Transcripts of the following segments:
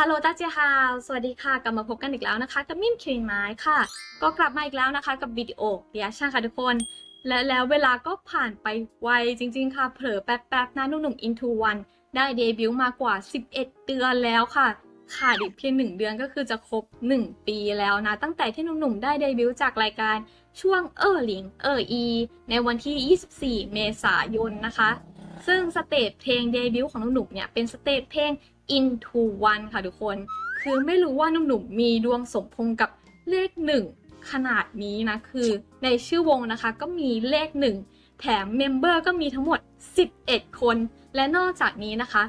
ฮัลโหลตาเจฮาวสวัสดีค่ะ กลับมาพบกันอีกแล้วนะคะกับมิมคินไม้ค่ะ ก็กลับมาอีกแล้วนะคะ กับวิดีโอเดียช่างค่ะทุกคน และแล้วเวลาก็ผ่านไปไวจริง ๆ ค่ะ เผลอแป๊บๆนะหนุ่มๆ Into One ได้เดบิวต์มากว่า 11 เดือนแล้วค่ะ ขาดอีกเพียง1เดือนก็คือจะครบ 1 ปีแล้วนะ ตั้งแต่ที่หนุ่มๆ ได้เดบิวต์จากรายการช่วงเออหลิงเอออี ในวันที่ 24 เมษายนนะคะ ซึ่งสเตจเพลงเดบิวต์ของหนุ่มๆเนี่ยเป็นสเตจเพลง into one ค่ะทุกคน คือไม่รู้ว่าหนุ่มๆมีดวงสมพงกับเลขหนึ่งขนาดนี้นะ คือในชื่อวงนะคะก็มีเลขหนึ่งแถมเมมเบอร์ก็มีทั้งหมด 11 คน และนอกจากนี้นะคะ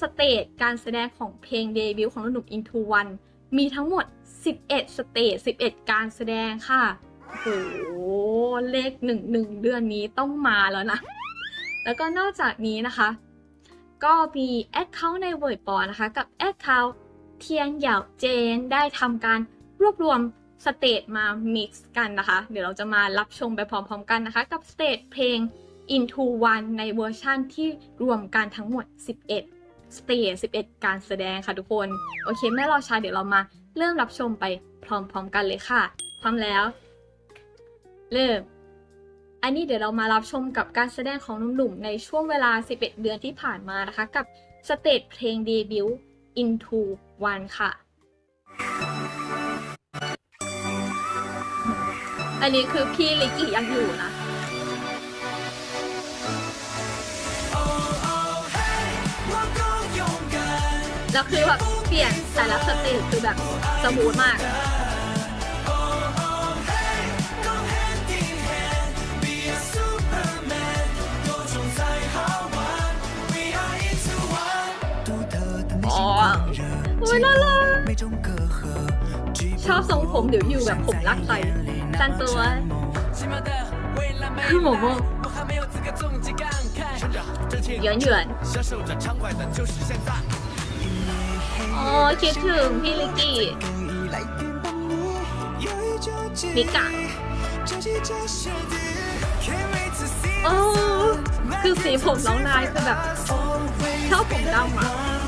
สเตจการแสดงของเพลงเดบิวต์ของหนุ่ม into one มีทั้งหมด 11 สเตจ11 การแสดงค่ะโอ้เลขหนึ่งหนึ่งเดือนนี้ต้องมาแล้วนะ แล้วก็นอกจากนี้นะคะ ก็มีแอดเคาท์ในเวิร์ดปอนะคะ กับแอดเคาท์เทียนเหยาเจนได้ทำการรวบรวมสเตจมา mix กันนะคะ เดี๋ยวเราจะมารับชมไปพร้อมๆกันนะคะ กับสเตจเพลง Into One ในเวอร์ชั่นที่รวมกันทั้งหมด 11 สเตจ 11 การแสดงค่ะทุกคน โอเคไม่รอช้าเดี๋ยวเรามาเริ่มรับชมไปพร้อมๆกันเลยค่ะ พร้อมแล้ว เริ่ม อันนี้เดี๋ยวเรามารับชมกับการแสดงของหนุ่มๆในช่วงเวลา 11 เดือนที่ผ่านมานะคะ กับสเตจเพลงเดบิวต์ Into One ค่ะ อันนี้คือพี่ลิกกี้ยังอยู่นะแล้วคือแบบเปลี่ยนแต่ละสเตจคือแบบสมูทมาก น่ารักชอบทรงผมเดี๋ยวอยู่แบบผมรักใครรซันตัววคือหมูโมเหยินหยินอ๋อคิดถึงพี่ลิกกี้มิกะโอ้คือสีผมน้องนายคือแบบชอบผมดำอะ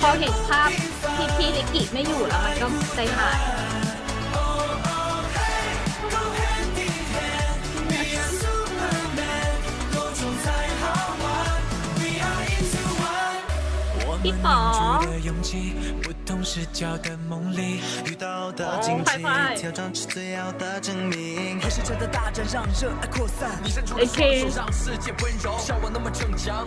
พอเห็นภาพที่พี่ลิกกี้ไม่อยู่แล้วมันก็ใจหายพี่ป๋อ 视角的梦里，遇到的荆棘，挑战是最好的证明。黑市车的大战让热爱扩散，你伸出了双手让世界温柔，像我那么逞强，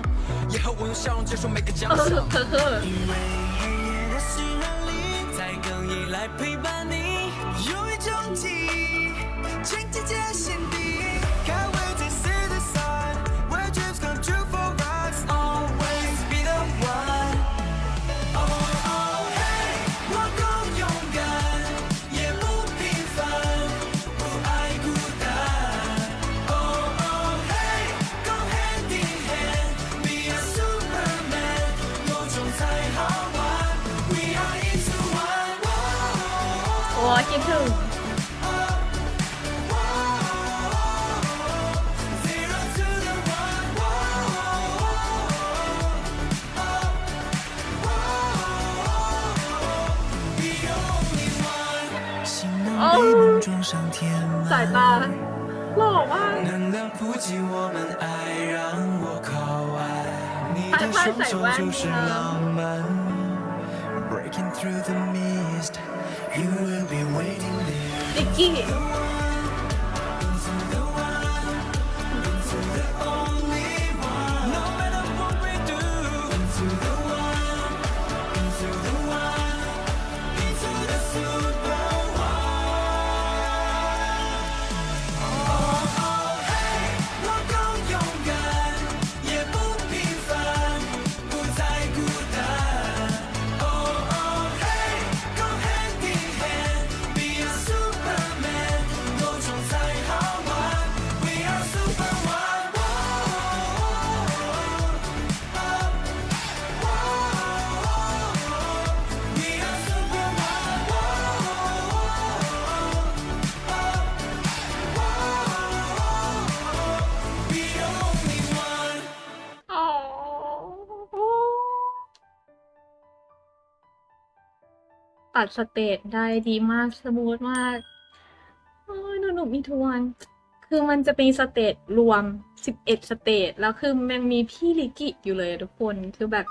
也后我用笑容接受每个奖项。因为黑夜的洗礼，里，在更衣来陪伴你，有一种记忆，全世界心底。อ้คิดถึง Zero to the one. The only one. 心能被梦装上天 สาย 门 ตาหล่อมาก 能量普及我们爱，让我靠岸。你的拍双拍手甩就是弯呢 You will be waiting there. ลิก ตัดสเตจได้ดีมากสมูทมากโอ้ยหนูหนูมีทวนคือมันจะเป็นสเตจรวม 11 สเตจแล้วคือมันมีพี่ลิกิอยู่เลยทุกคนคือแบบ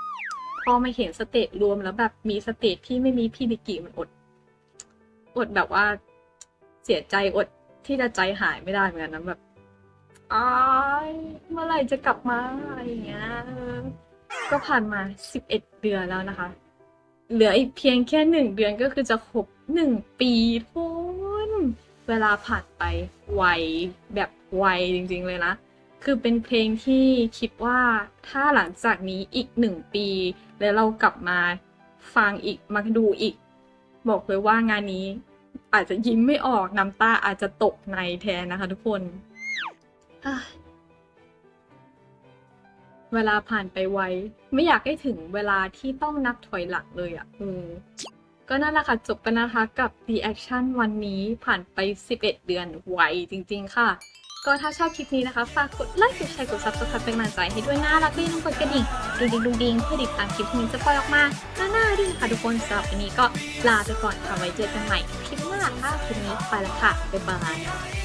พอมาเห็นสเตจรวมแล้วแบบมีสเตจที่ไม่มีพี่ลิกิมันอด อดแบบว่าเสียใจอดที่จะใจหายไม่ได้เหมือนกันนะแบบอ้ายเมื่อไหร่จะกลับมาอะไรอย่างเงี้ยก็ผ่านมา 11 เดือนแล้วนะคะ เหลืออีกเพียงแค่หนึ่งเดือนก็คือจะครบหนึ่งปีทุนเวลาผ่านไปไวแบบไวจริงๆเลยนะ คือเป็นเพลงที่คิดว่าถ้าหลังจากนี้อีกหนึ่งปี แล้วเรากลับมาฟังอีกมาดูอีก บอกเลยว่างานนี้อาจจะยิ้มไม่ออกน้ำตาอาจจะตกในแทนนะคะทุกคน เวลาผ่านไปไว ไม่อยากให้ถึงเวลาที่ต้องนับถอยหลังเลยอะ่ะอืมก็นั่นแหละค่ะ จบกันนะคะกับ reaction วันนี้ผ่านไป 11 เดือนไวจริง ๆ ค่ะ ก็ถ้าชอบคลิปนี้นะคะ ฝากกดไลค์กดแชร์กด subscribe เป็นกำลังใจให้ด้วยนะแล้วก็อย่าลืมกดกระดิ่งดูดิงดูดิงเพื่อติดตามคลิปที่นี้จะปล่อยออกมาหน้าๆด้วยนะคะทุกคนสำหรับวันนี้ก็ลาไปก่อนค่ะไว้เจอกันใหม่คลิปหน้าค่ะคลิปนี้ไปแล้วค่ะบ๊ายบาย